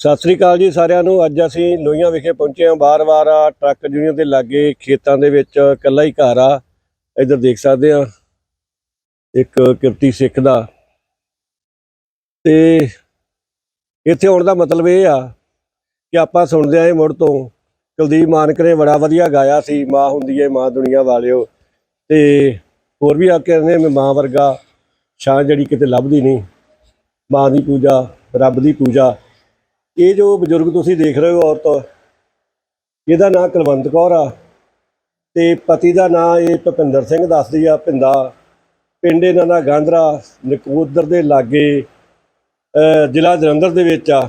ਸਤਿ ਸ੍ਰੀ ਅਕਾਲ ਜੀ ਸਾਰਿਆਂ ਨੂੰ। ਅੱਜ ਅਸੀਂ ਲੋਹੀਆਂ ਵਿਖੇ ਪਹੁੰਚੇ ਹਾਂ। ਬਾਰ-ਬਾਰ ਟਰੱਕ ਯੂਨੀਅਨ ਦੇ ਲਾਗੇ ਖੇਤਾਂ ਦੇ ਵਿੱਚ ਇਕੱਲਾ ਹੀ ਘਰ ਆ। ਇੱਧਰ ਦੇਖ ਸਕਦੇ ਆ ਇੱਕ ਕਿਰਤੀ ਸਿੱਖ ਦਾ। ਤੇ ਇੱਥੇ ਆਉਣ ਦਾ ਮਤਲਬ ਇਹ ਆ ਕਿ ਆਪਾਂ ਸੁਣਦੇ ਆਏ ਮੁੜ ਤੋਂ। ਕੁਲਦੀਪ ਮਾਨਕ ਨੇ ਬੜਾ ਵਧੀਆ ਗਾਇਆ ਸੀ। ਮਾਂ ਹੁੰਦੀ ਏ, ਮਾਂ ਦੁਨੀਆ ਵਾਲਿਓ। ਤੇ ਹੋਰ ਵੀ ਆ ਕੇ ਕਹਿੰਦੇ ਮੈਂ ਮਾਂ ਵਰਗਾ। ਛਾਂ ਜਿਹੜੀ ਕਿਤੇ ਲੱਭਦੀ ਨਹੀਂ। ਮਾਂ ਦੀ ਪੂਜਾ, ਰੱਬ ਦੀ ਪੂਜਾ। ਇਹ ਜੋ ਬਜ਼ੁਰਗ ਤੁਸੀਂ ਦੇਖ ਰਹੇ ਹੋ ਔਰਤ, ਇਹਦਾ ਨਾਂ ਕੁਲਵੰਤ ਕੌਰ ਆ ਤੇ ਪਤੀ ਦਾ ਨਾਂ ਇਹ ਭੁਪਿੰਦਰ ਸਿੰਘ ਦੱਸਦੀ ਆ ਪਿੰਦਾ ਪਿੰਡ ਇਹਨਾਂ ਦਾ ਗਾਂਧਰਾ, ਨਕੋਦਰ ਦੇ ਲਾਗੇ ਜ਼ਿਲ੍ਹਾ ਜਲੰਧਰ ਦੇ ਵਿੱਚ ਆ।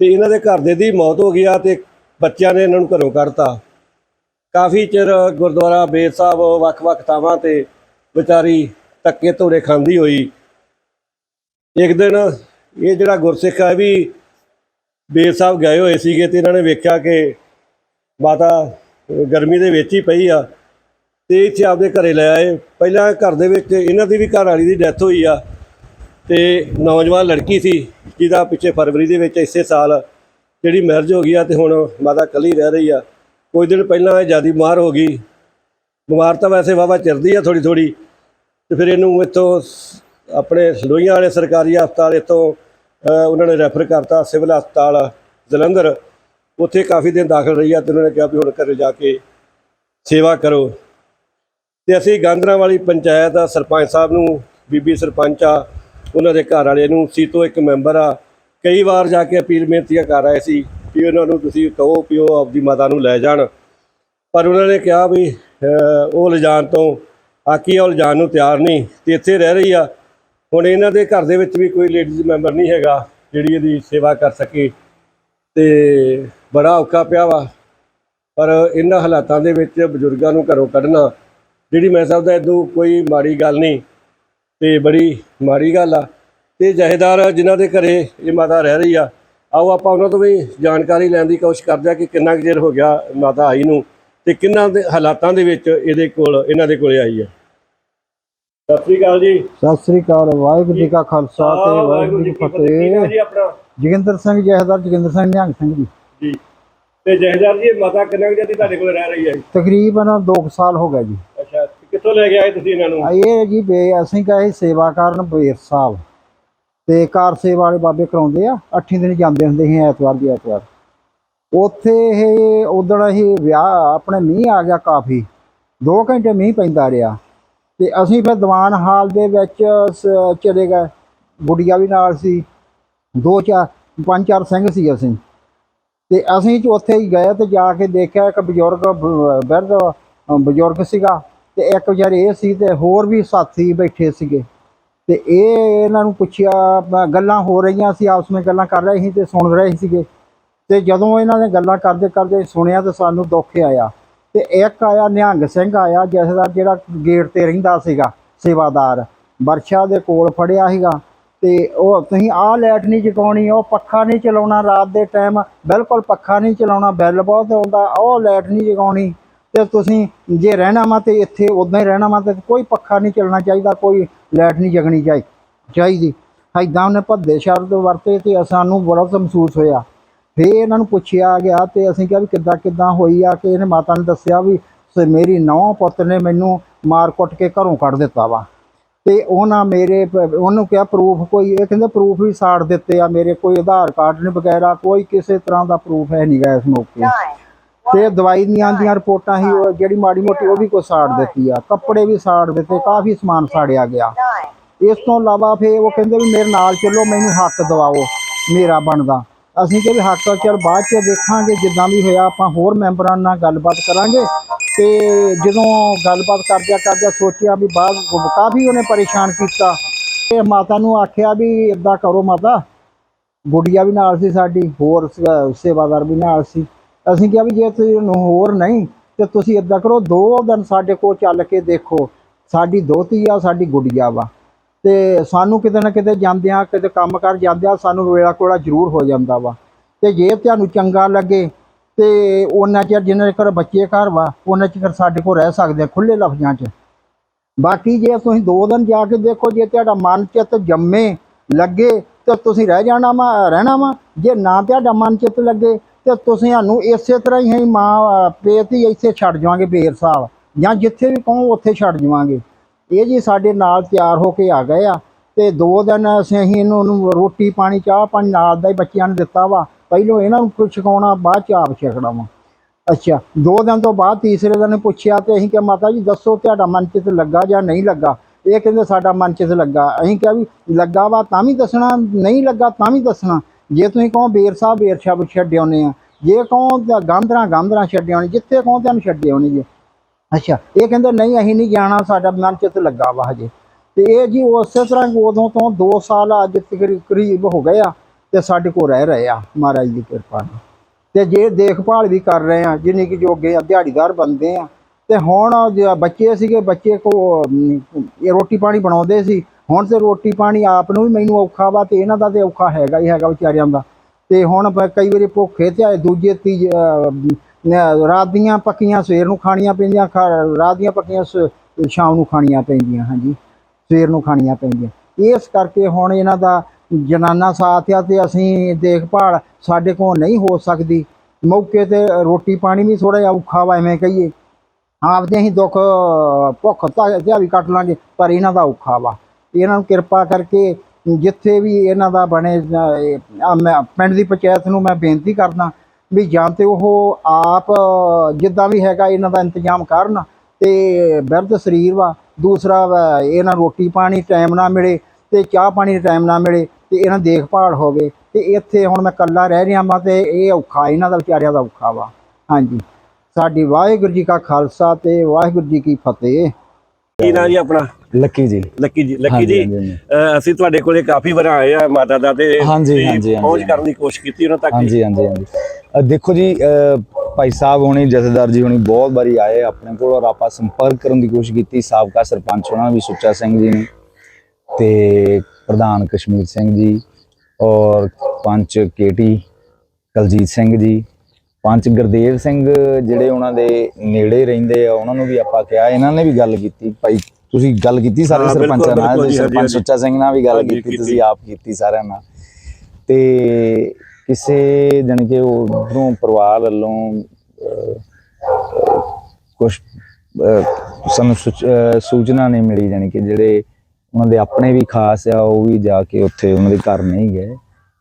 ਤੇ ਇਹਨਾਂ ਦੇ ਘਰ ਦੇ ਦੀ ਮੌਤ ਹੋ ਗਈ ਆ ਤੇ ਬੱਚਿਆਂ ਨੇ ਇਹਨਾਂ ਨੂੰ ਘਰੋਂ ਕੱਢਤਾ। ਕਾਫੀ ਚਿਰ ਗੁਰਦੁਆਰਾ ਬੇਰ ਸਾਹਿਬ ਵੱਖ-ਵੱਖ ਥਾਵਾਂ ਤੇ ਵਿਚਾਰੀ ਧੱਕੇ ਧੋੜੇ ਖਾਂਦੀ ਹੋਈ। ਇੱਕ ਦਿਨ ਇਹ ਜਿਹੜਾ ਗੁਰਸਿੱਖ ਆ ਇਹ ਵੀ ਬੇਰ ਸਾਹਿਬ ਗਏ ਹੋਏ ਸੀਗੇ ਤੇ ਇਹਨਾਂ ਨੇ ਵੇਖਿਆ ਕਿ ਮਾਤਾ ਗਰਮੀ ਦੇ ਵਿੱਚ ਹੀ ਪਈ ਆ ਤੇ ਇੱਥੇ ਆਪਦੇ ਘਰੇ ਲੈ ਆਏ। ਪਹਿਲਾਂ ਘਰ ਦੇ ਵਿੱਚ ਇਹਨਾਂ ਦੀ ਵੀ ਘਰ ਵਾਲੀ ਦੀ ਡੈਥ ਹੋਈ ਆ ਤੇ ਨੌਜਵਾਨ ਲੜਕੀ ਸੀ ਜਿਹਦਾ ਪਿੱਛੇ ਫਰਵਰੀ ਦੇ ਵਿੱਚ ਇਸੇ ਸਾਲ ਜਿਹੜੀ ਮੈਰਿਜ ਹੋ ਗਈ ਆ ਤੇ ਹੁਣ ਮਾਤਾ ਇਕੱਲੀ ਰਹਿ ਰਹੀ ਆ। ਕੁਝ ਦਿਨ ਪਹਿਲਾਂ ਇਹ ਜ਼ਿਆਦਾ ਬਿਮਾਰ ਹੋ ਗਈ। ਬਿਮਾਰ ਤਾਂ ਵੈਸੇ ਵਾਵਾ ਚਿਰਦੀ ਆ ਥੋੜੀ ਥੋੜੀ ਤੇ ਫਿਰ ਇਹਨੂੰ ਇੱਥੋਂ ਆਪਣੇ ਲੋਹੀਆਂ ਵਾਲੇ ਸਰਕਾਰੀ ਹਸਪਤਾਲ ਇੱਥੋਂ ਉਹਨਾਂ ਨੇ ਰੈਫਰ ਕਰਤਾ ਸਿਵਲ ਹਸਪਤਾਲ ਜਲੰਧਰ। ਉੱਥੇ ਕਾਫੀ ਦਿਨ ਦਾਖਲ ਰਹੀ ਆ ਤੇ ਉਹਨਾਂ ਨੇ ਕਿਹਾ ਵੀ ਹੁਣ ਘਰੇ ਜਾ ਕੇ ਸੇਵਾ ਕਰੋ। ਤੇ ਅਸੀਂ ਗਾਂਧਰਾ ਵਾਲੀ ਪੰਚਾਇਤ ਦਾ ਸਰਪੰਚ ਸਾਹਿਬ ਨੂੰ, ਬੀਬੀ ਸਰਪੰਚ ਆ, ਉਹਨਾਂ ਦੇ ਘਰ ਵਾਲੇ ਨੂੰ, ਸੀਤੋ ਇੱਕ ਮੈਂਬਰ ਆ। ਕਈ ਵਾਰ ਜਾ ਕੇ ਅਪੀਲ ਬੇਨਤੀਆਂ ਕਰ ਆਏ ਸੀ ਵੀ ਉਹਨਾਂ ਨੂੰ ਤੁਸੀਂ ਕਹੋ ਵੀ ਉਹ ਆਪਦੀ ਮਾਤਾ ਨੂੰ ਲੈ ਜਾਣ। ਪਰ ਉਹਨਾਂ ਨੇ ਕਿਹਾ ਵੀ ਉਹ ਲਿਜਾਣ ਤੋਂ ਆਕੀ ਉਹ ਲਿਜਾਣ ਨੂੰ ਤਿਆਰ ਨਹੀਂ। ਤੇ ਇੱਥੇ ਰਹਿ ਰਹੀ ਆ ਹੁਣ ਇਹਨਾਂ ਦੇ ਘਰ ਦੇ ਵਿੱਚ ਵੀ ਕੋਈ ਲੇਡੀਜ਼ ਮੈਂਬਰ ਨਹੀਂ ਹੈਗਾ ਜਿਹੜੀ ਇਹਦੀ ਸੇਵਾ ਕਰ ਸਕੇ ਤੇ ਬੜਾ ਔਖਾ ਪਿਆ ਵਾ। ਪਰ ਇਹਨਾਂ ਹਾਲਾਤਾਂ ਦੇ ਵਿੱਚ ਬਜ਼ੁਰਗਾਂ ਨੂੰ ਘਰੋਂ ਕੱਢਣਾ, ਜਿਹੜੀ ਮੈਂ ਸਮਝਦਾ ਇਦੋਂ ਕੋਈ ਮਾੜੀ ਗੱਲ ਨਹੀਂ ਤੇ ਬੜੀ ਮਾੜੀ ਗੱਲ ਆ। ਤੇ ਜਹੇਦਾਰ ਜਿਨ੍ਹਾਂ ਦੇ ਘਰੇ ਇਹ ਮਾਤਾ ਰਹਿ ਰਹੀ ਆ, ਆਓ ਆਪਾਂ ਉਹਨਾਂ ਤੋਂ ਵੀ ਜਾਣਕਾਰੀ ਲੈਣ ਦੀ ਕੋਸ਼ਿਸ਼ ਕਰਦੇ ਆ ਕਿ ਕਿੰਨਾ ਕੁ ਚਿਰ ਹੋ ਗਿਆ ਮਾਤਾ ਆਈ ਨੂੰ ਤੇ ਕਿੰਨਾ ਦੇ ਹਾਲਾਤਾਂ ਦੇ ਵਿੱਚ ਇਹਦੇ ਕੋਲ, ਇਹਨਾਂ ਦੇ ਕੋਲੇ ਆਈ ਆ। ਸਤਿ ਸ੍ਰੀ ਅਕਾਲ ਜੀ। ਸਤਿ ਸ੍ਰੀ ਅਕਾਲ ਵਾਹਿਗੁਰੂ ਜੀ ਕਾ ਖਾਲਸਾ ਤੇ ਵਾਹਿਗੁਰੂ ਜੀ ਕੀ ਫਤਿਹ। ਜੀ ਆਪਣਾ। ਜੋਗਿੰਦਰ ਸਿੰਘ ਜਹਦਰ ਜੋਗਿੰਦਰ ਸਿੰਘ ਨਿਹੰਗ ਸਿੰਘ ਜੀ। ਜੀ। ਤੇ ਜਹੇਦਾਰ ਜੀ ਇਹ ਮਾਤਾ ਕਿੰਨਾ ਕੁ ਚਿਰ ਦੀ ਤੁਹਾਡੇ ਕੋਲ ਰਹਿ ਰਹੀ ਹੈ ਜੀ? ਤਕਰੀਬਨ 2 ਸਾਲ ਹੋ ਗਏ ਜੀ। ਅੱਛਾ ਕਿੱਥੋਂ ਲੈ ਕੇ ਆਏ ਤੁਸੀਂ ਇਹਨਾਂ ਨੂੰ? ਆ ਇਹ ਜੀ ਬੇ ਅਸੀਂ ਸੇਵਾ ਕਰਨ ਬੇਰ ਸਾਹਿਬ। ਤੇ ਕਾਰ ਸੇਵਾ ਵਾਲੇ ਬਾਬੇ ਕਰਾਉਂਦੇ ਆ 8 ਦਿਨ ਜਾਂਦੇ ਹੁੰਦੇ ਸੀ ਐਤਵਾਰ ਦੀ ਐਤਵਾਰ। ਉੱਥੇ ਇਹ ਉਦਣ ਅਸੀਂ ਵਿਆਹ ਆਪਣੇ ਮੀਂਹ ਆ ਗਿਆ ਕਾਫੀ। 2 ਘੰਟੇ ਮੀਂਹ ਪੈਂਦਾ ਰਿਹਾ। ਤੇ ਅਸੀਂ ਫਿਰ ਦੀਵਾਨ ਹਾਲ ਦੇ ਵਿੱਚ ਸ- ਚਲੇ ਗਏ। ਗੁੜੀਆ ਵੀ ਨਾਲ ਸੀ। ਦੋ ਚਾਰ, ਪੰਜ ਚਾਰ ਸਿੰਘ ਸੀ ਅਸੀਂ। ਤੇ ਅਸੀਂ ਉੱਥੇ ਹੀ ਗਏ ਤੇ ਜਾ ਕੇ ਦੇਖਿਆ ਇੱਕ ਬਜ਼ੁਰਗ ਬ- ਬਿਰਧ ਬਜ਼ੁਰਗ ਸੀਗਾ ਤੇ ਇੱਕ ਵਿਚਾਰੇ ਇਹ ਸੀ ਤੇ ਹੋਰ ਵੀ ਸਾਥੀ ਬੈਠੇ ਸੀਗੇ। ਤੇ ਇਹ ਇਹਨਾਂ ਨੂੰ ਪੁੱਛਿਆ ਗੱਲਾਂ ਹੋ ਰਹੀਆਂ ਸੀ, ਆਪਸ ਵਿੱਚ ਗੱਲਾਂ ਕਰ ਰਹੇ ਸੀ ਤੇ ਸੁਣ ਰਹੇ ਸੀਗੇ। ਤੇ ਜਦੋਂ ਇਹਨਾਂ ਨੇ ਗੱਲਾਂ ਕਰਦੇ ਕਰਦੇ ਸੁਣਿਆ ਤੇ ਸਾਨੂੰ ਦੁੱਖ ਆਇਆ। ਤੇ ਇੱਕ ਆਇਆ, ਨਿਹੰਗ ਸਿੰਘ ਆਇਆ, ਜਿਸ ਦਾ ਜਿਹੜਾ ਗੇਟ ਤੇ ਰਹਿੰਦਾ ਸੀਗਾ, ਸੇਵਾਦਾਰ। ਵਰਸ਼ਾ ਦੇ ਕੋਲ ਫੜਿਆ ਸੀਗਾ ਤੇ ਉਹ ਤੁਸੀਂ ਆਹ ਲਾਈਟ ਨਹੀਂ ਜਗਾਉਣੀ, ਉਹ ਪੱਖਾ ਨਹੀਂ ਚਲਾਉਣਾ ਰਾਤ ਦੇ ਟਾਈਮ ਬਿਲਕੁਲ ਪੱਖਾ ਨਹੀਂ ਚਲਾਉਣਾ ਬਿੱਲ ਬਹੁਤ ਆਉਂਦਾ ਉਹ ਲਾਈਟ ਨਹੀਂ ਜਗਾਉਣੀ। ਤੇ ਤੁਸੀਂ ਜੇ ਰਹਿਣਾ ਵਾ ਤੇ ਇੱਥੇ ਉਦਾਂ ਹੀ ਰਹਿਣਾ ਵਾ ਤੇ ਕੋਈ ਪੱਖਾ ਨਹੀਂ ਚੱਲਣਾ ਚਾਹੀਦਾ, ਕੋਈ ਲਾਈਟ ਨਹੀਂ ਜਗਣੀ ਚਾਹੀ, ਚਾਹੀਦੀ। ਐਦਾਂ ਉਹਨੇ ਭੱਦੇ ਸ਼ਬਦ ਵਰਤੇ ਤੇ ਸਾਨੂੰ ਬੜਾ ਮਹਿਸੂਸ ਹੋਇਆ। ਫੇਰ ਇਹਨਾਂ ਨੂੰ ਪੁੱਛਿਆ ਗਿਆ ਤੇ ਅਸੀਂ ਕਿਹਾ ਵੀ ਕਿੱਦਾਂ ਕਿੱਦਾਂ ਹੋਈ ਆ ਕਿ ਇਹਨੇ ਮਾਤਾ ਨੇ ਦੱਸਿਆ ਵੀ ਸ- ਮੇਰੀ ਨੌਂ ਪੁੱਤ ਨੇ ਮੈਨੂੰ ਮਾਰ ਕੁੱਟ ਕੇ ਘਰੋਂ ਕੱਢ ਦਿੱਤਾ ਵਾ। ਤੇ ਉਹਨਾਂ ਮੇਰੇ ਉਹਨੂੰ ਕਿਹਾ ਪ੍ਰੂਫ ਕੋਈ ਇਹ ਕਹਿੰਦੇ ਪ੍ਰੂਫ ਵੀ ਸਾੜ ਦਿੱਤੇ ਆ ਮੇਰੇ ਕੋਈ ਆਧਾਰ ਕਾਰਡ ਨਹੀਂ ਵਗੈਰਾ ਕੋਈ ਕਿਸੇ ਤਰ੍ਹਾਂ ਦਾ ਪ੍ਰੂਫ ਹੈ ਨਹੀਂਗਾ ਇਸ ਮੌਕੇ। ਤੇ ਦਵਾਈ ਦੀਆਂ ਦੀਆਂ ਰਿਪੋਰਟਾਂ ਹੀ ਉਹ ਜਿਹੜੀ ਮਾੜੀ ਮੋਟੀ ਉਹ ਵੀ ਕੋਈ ਸਾੜ ਦਿੱਤੀ ਆ ਕੱਪੜੇ ਵੀ ਸਾੜ ਦਿੱਤੇ ਕਾਫੀ ਸਮਾਨ ਸਾੜਿਆ ਗਿਆ। ਇਸ ਤੋਂ ਇਲਾਵਾ ਫੇ ਉਹ ਕਹਿੰਦੇ ਵੀ ਮੇਰੇ ਨਾਲ ਚੱਲੋ ਮੈਨੂੰ ਹੱਕ ਦਿਵਾਓ ਮੇਰਾ ਬਣਦਾ। ਅਸੀਂ ਕਿਹਾ ਵੀ ਹੱਕ ਚਲ ਬਾਅਦ ਚ ਦੇਖਾਂਗੇ, ਜਿੱਦਾਂ ਵੀ ਹੋਇਆ, ਆਪਾਂ ਹੋਰ ਮੈਂਬਰਾਂ ਨਾਲ ਗੱਲਬਾਤ ਕਰਾਂਗੇ। ਤੇ ਜਦੋਂ ਗੱਲਬਾਤ ਕਰਦਿਆਂ ਕਰਦਿਆਂ ਸੋਚਿਆ ਵੀ ਬਾਅਦ ਕਾਫੀ ਉਹਨੇ ਪਰੇਸ਼ਾਨ ਕੀਤਾ। ਤੇ ਮਾਤਾ ਨੂੰ ਆਖਿਆ ਵੀ ਇਦਾਂ ਕਰੋ ਮਾਤਾ, ਗੁੜੀਆ ਵੀ ਨਾਲ ਸੀ ਸਾਡੀ, ਹੋਰ ਸੇਵਾਦਾਰ ਵੀ ਨਾਲ ਸੀ। ਅਸੀਂ ਕਿਹਾ ਵੀ ਜੇ ਤੁਸੀਂ ਹੋਰ ਨਹੀਂ, ਤੇ ਤੁਸੀਂ ਇਦਾਂ ਕਰੋ, ਦੋ ਦਿਨ ਸਾਡੇ ਕੋਲ ਚੱਲ ਕੇ ਦੇਖੋ, ਸਾਡੀ ਦੋਤੀ ਆ, ਸਾਡੀ ਗੁੜੀਆ ਵਾ। ਤੇ ਸਾਨੂੰ ਕਿਤੇ ਨਾ ਕਿਤੇ ਜਾਂਦਿਆਂ ਕਿਤੇ ਕੰਮ ਕਰ ਜਾਂਦਿਆਂ ਸਾਨੂੰ ਵੇਲਾ ਕੋਲਾ ਜ਼ਰੂਰ ਹੋ ਜਾਂਦਾ ਵਾ। ਤੇ ਜੇ ਤੁਹਾਨੂੰ ਚੰਗਾ ਲੱਗੇ ਤੇ ਉਹਨਾਂ ਚਿਰ ਜਿੰਨਾ ਚਿਰ ਬੱਚੇ ਘਰ ਵਾ ਉਹਨਾਂ ਚਿਰ ਸਾਡੇ ਕੋਲ ਰਹਿ ਸਕਦੇ ਆ ਖੁੱਲੇ ਲਫ਼ਜ਼ਾਂ 'ਚ। ਬਾਕੀ ਜੇ ਤੁਸੀਂ ਦੋ ਦਿਨ ਜਾ ਕੇ ਦੇਖੋ, ਜੇ ਤੁਹਾਡਾ ਮਨ ਚਿੱਤ ਜੰਮੇ, ਲੱਗੇ, ਤੇ ਤੁਸੀਂ ਰਹਿ ਜਾਣਾ ਵਾ, ਰਹਿਣਾ ਵਾ। ਜੇ ਨਾ ਤੁਹਾਡਾ ਮਨ ਚਿੱਤ ਲੱਗੇ, ਤੇ ਤੁਸੀਂ ਸਾਨੂੰ ਇਸੇ ਤਰ੍ਹਾਂ ਹੀ ਅਸੀਂ ਮਾਂ ਪੇਤ ਹੀ ਇੱਥੇ ਛੱਡ ਜਾਵਾਂਗੇ ਬੇਰ ਸਾਹਿਬ ਜਾਂ ਜਿੱਥੇ ਵੀ ਕਹੋ, ਉੱਥੇ ਛੱਡ ਜਾਵਾਂਗੇ। ਇਹ ਜੀ ਸਾਡੇ ਨਾਲ ਤਿਆਰ ਹੋ ਕੇ ਆ ਗਏ ਆ ਤੇ ਦੋ ਦਿਨ ਅਸੀਂ ਅਸੀਂ ਇਹਨੂੰ ਉਹਨੂੰ ਰੋਟੀ ਪਾਣੀ, ਚਾਹ ਪਾਣੀ ਨਾਲ ਦਾ ਹੀ ਬੱਚਿਆਂ ਨੂੰ ਦਿੱਤਾ ਵਾ। ਪਹਿਲੋਂ ਇਹਨਾਂ ਨੂੰ ਕੁਛ ਛਕਾਉਣਾ ਬਾਅਦ ਚ ਆਪ ਛਕਣਾ ਵਾ। ਅੱਛਾ, ਦੋ ਦਿਨ ਤੋਂ ਬਾਅਦ ਤੀਸਰੇ ਦਿਨ ਪੁੱਛਿਆ ਤੇ ਅਸੀਂ ਕਿਹਾ, ਮਾਤਾ ਜੀ, ਦੱਸੋ ਤੁਹਾਡਾ ਮਨ ਚਿਤ ਲੱਗਾ ਜਾਂ ਨਹੀਂ ਲੱਗਾ? ਇਹ ਕਹਿੰਦੇ, ਸਾਡਾ ਮਨ ਚਿੱਤ ਲੱਗਾ। ਅਸੀਂ ਕਿਹਾ ਵੀ, ਲੱਗਾ ਵਾ ਤਾਂ ਵੀ ਦੱਸਣਾ, ਨਹੀਂ ਲੱਗਾ ਤਾਂ ਵੀ ਦੱਸਣਾ। ਜੇ ਤੁਸੀਂ ਕਹੋ, ਬੇਰ ਸਾਹਿਬ ਬੇਰ ਸਾਹਿਬ ਛੱਡ ਆਉਂਦੇ ਆ। ਜੇ ਕਹੋ, ਤਾਂ ਗਾਂਧਰਾ ਗਾਂਧਰਾ ਛੱਡ ਜਿੱਥੇ ਕਹੋ ਤੁਹਾਨੂੰ ਛੱਡ ਆਉਣੀ ਜੀ। ਅੱਛਾ, ਇਹ ਕਹਿੰਦੇ ਨਹੀਂ, ਅਸੀਂ ਨਹੀਂ ਜਾਣਾ, ਸਾਡਾ ਮਨ ਚਿੱਤ ਲੱਗਾ ਵਾ ਹਜੇ। ਤੇ ਇਹ ਜੀ ਉਸੇ ਤਰ੍ਹਾਂ ਉਦੋਂ ਤੋਂ 2 ਸਾਲ ਅੱਜ ਕਰੀਬ ਹੋ ਗਏ ਆ, ਤੇ ਸਾਡੇ ਕੋਲ ਰਹਿ ਰਹੇ ਆ, ਮਹਾਰਾਜ ਦੀ ਕਿਰਪਾ ਨਾਲ। ਤੇ ਜੇ ਦੇਖਭਾਲ ਵੀ ਕਰ ਰਹੇ ਆ, ਜਿੰਨੀ ਕਿ ਜੋਗੇ ਆ, ਦਿਹਾੜੀਦਾਰ ਬੰਦੇ ਆ, ਤੇ ਹੁਣ ਜੇ ਬੱਚੇ ਸੀਗੇ, ਬੱਚੇ ਕੋ ਇਹ ਰੋਟੀ ਪਾਣੀ ਬਣਾਉਂਦੇ ਸੀ, ਹੁਣ ਤੇ ਰੋਟੀ ਪਾਣੀ ਆਪ ਨੂੰ ਵੀ ਮੈਨੂੰ ਔਖਾ ਵਾ, ਤੇ ਇਹਨਾਂ ਦਾ ਤੇ ਔਖਾ ਹੈਗਾ ਹੀ ਹੈਗਾ ਵਿਚਾਰਿਆਂ ਦਾ। ਤੇ ਹੁਣ ਕਈ ਵਾਰੀ ਭੁੱਖੇ ਤੇ ਆਏ, ਦੂਜੇ, ਤੀਜੇ ਰਾਤ ਦੀਆਂ ਪੱਕੀਆਂ ਸਵੇਰ ਨੂੰ ਖਾਣੀਆਂ ਪੈਂਦੀਆਂ, ਖਾ- ਰਾਤ ਦੀਆਂ ਪੱਕੀਆਂ ਸ- ਸ਼ਾਮ ਨੂੰ ਖਾਣੀਆਂ ਪੈਂਦੀਆਂ, ਹਾਂਜੀ। ਸਵੇਰ ਨੂੰ ਖਾਣੀਆਂ ਪੈਂਦੀਆਂ। ਇਸ ਕਰਕੇ ਹੁਣ ਇਹਨਾਂ ਦਾ ਜਨਾਨਾ ਸਾਥ ਆ ਤੇ ਅਸੀਂ ਦੇਖਭਾਲ ਸਾਡੇ ਕੋਲ ਨਹੀਂ ਹੋ ਸਕਦੀ। ਮੌਕੇ ਤੇ ਰੋਟੀ ਪਾਣੀ ਵੀ ਥੋੜਾ ਜਿਹਾ ਔਖਾ ਵਾ, ਐਵੇਂ ਕਹੀਏ। ਆਪਦੇ ਅਸੀਂ ਦੁੱਖ, ਭੁੱਖ ਤਾਂ ਵੀ ਕੱਟ ਲਾਂਗੇ, ਪਰ ਇਹਨਾਂ ਦਾ ਔਖਾ ਵਾ। ਇਹਨਾਂ ਨੂੰ ਕਿਰਪਾ ਕਰਕੇ ਜਿੱਥੇ ਵੀ ਇਹਨਾਂ ਦਾ ਬਣੇ ਪਿੰਡ ਦੀ ਪੰਚਾਇਤ ਨੂੰ ਮੈਂ ਬੇਨਤੀ ਕਰਦਾ ਵੀ ਜਾਂ ਤੇ ਉਹ ਆਪ ਜਿੱਦਾਂ ਵੀ ਹੈਗਾ ਇਹਨਾਂ ਦਾ ਇੰਤਜ਼ਾਮ ਕਰਨ ਤੇ ਬਿਰਧ ਸਰੀਰ ਵਾ ਦੂਸਰਾ ਇਹਨਾਂ ਨੂੰ ਰੋਟੀ ਪਾਣੀ ਟਾਈਮ ਨਾਲ ਮਿਲੇ ਤੇ ਚਾਹ ਪਾਣੀ ਟਾਈਮ ਨਾਲ ਮਿਲੇ ਤੇ ਇਹਨਾਂ ਦੇਖਭਾਲ ਹੋਵੇ ਤੇ ਇੱਥੇ ਹੁਣ ਮੈਂ ਇਕੱਲਾ ਰਹਿ ਰਿਹਾ ਵਾਂ ਤੇ ਇਹ ਔਖਾ ਇਹਨਾਂ ਦਾ ਵਿਚਾਰਿਆਂ ਦਾ ਔਖਾ ਵਾ। ਹਾਂਜੀ। ਸਾਡੀ ਵਾਹਿਗੁਰੂ ਜੀ ਕਾ ਖਾਲਸਾ ਤੇ ਵਾਹਿਗੁਰੂ ਜੀ ਕੀ ਫਤਿਹ। ਕੀ ਨਾਂ ਜੀ ਆਪਣਾ? ਲੱਕੀ ਜੀ। ਲੱਕੀ ਜੀ ਲੱਕੀ ਜੀ ਅਸੀਂ ਤੁਹਾਡੇ ਕੋਲੇ ਕਾਫੀ ਵਾਰ ਆਏ ਆ ਮਾਤਾ ਦਾ ਤੇ ਹਾਂਜੀ, ਹਾਂਜੀ, ਹਾਂਜੀ, ਪਹੁੰਚ। ਕਰਨ ਦੀ ਕੋਸ਼ਿਸ਼ ਕੀਤੀ ਉਹਨਾਂ ਤੱਕ। ਹਾਂਜੀ ਹਾਂਜੀ ਹਾਂਜੀ। ਦੇਖੋ ਜੀ ਭਾਈ ਸਾਹਿਬ ਹੋਣੀ ਜਥੇਦਾਰ ਜੀ ਹੋਣੀ ਬਹੁਤ ਵਾਰੀ ਆਏ ਆਪਣੇ ਕੋਲ ਔਰ ਆਪਾਂ ਸੰਪਰਕ ਕਰਨ ਦੀ ਕੋਸ਼ਿਸ਼ ਕੀਤੀ। ਸਾਬਕਾ ਸਰਪੰਚ ਹੋਣਾ ਵੀ ਸੁੱਚਾ ਸਿੰਘ ਜੀ ਨੇ ਤੇ ਪ੍ਰਧਾਨ ਕਸ਼ਮੀਰ ਸਿੰਘ ਜੀ ਔਰ ਪੰਚ ਕੇਟੀ ਕਲਜੀਤ ਸਿੰਘ ਜੀ ਪੰਚ ਗੁਰਦੇਵ ਸਿੰਘ ਜਿਹੜੇ ਉਹਨਾਂ ਦੇ ਨੇੜੇ ਰਹਿੰਦੇ ਆ ਉਹਨਾਂ ਨੂੰ ਵੀ ਆਪਾਂ ਕਿਹਾ ਇਹਨਾਂ ਨੇ ਵੀ ਗੱਲ ਕੀਤੀ। ਭਾਈ ਤੁਸੀਂ ਗੱਲ ਕੀਤੀ ਸਾਰੇ ਸਰਪੰਚਾਂ ਨਾਲ ਸਰਪੰਚ ਸੁੱਚਾ ਸਿੰਘ ਨਾਲ ਵੀ ਗੱਲ ਕੀਤੀ। ਤੁਸੀਂ ਆਪ ਕੀਤੀ ਸਾਰਿਆਂ ਨਾਲ। ਤੇ ਕਿਸੇ ਜਾਣੀ ਕਿ ਉਧਰੋਂ ਪਰਿਵਾਰ ਵੱਲੋਂ ਕੁਝ ਸਾਨੂੰ ਸੂਚ- ਅਹ, ਸੂਚਨਾ ਨਹੀਂ ਮਿਲੀ ਜਾਣੀ ਕਿ ਜਿਹੜੇ ਉਹਨਾਂ ਦੇ ਆਪਣੇ ਵੀ ਖਾਸ ਆ ਉਹ ਵੀ ਜਾ ਕੇ ਉੱਥੇ ਉਹਨਾਂ ਦੇ ਘਰ ਨਹੀਂ ਗਏ।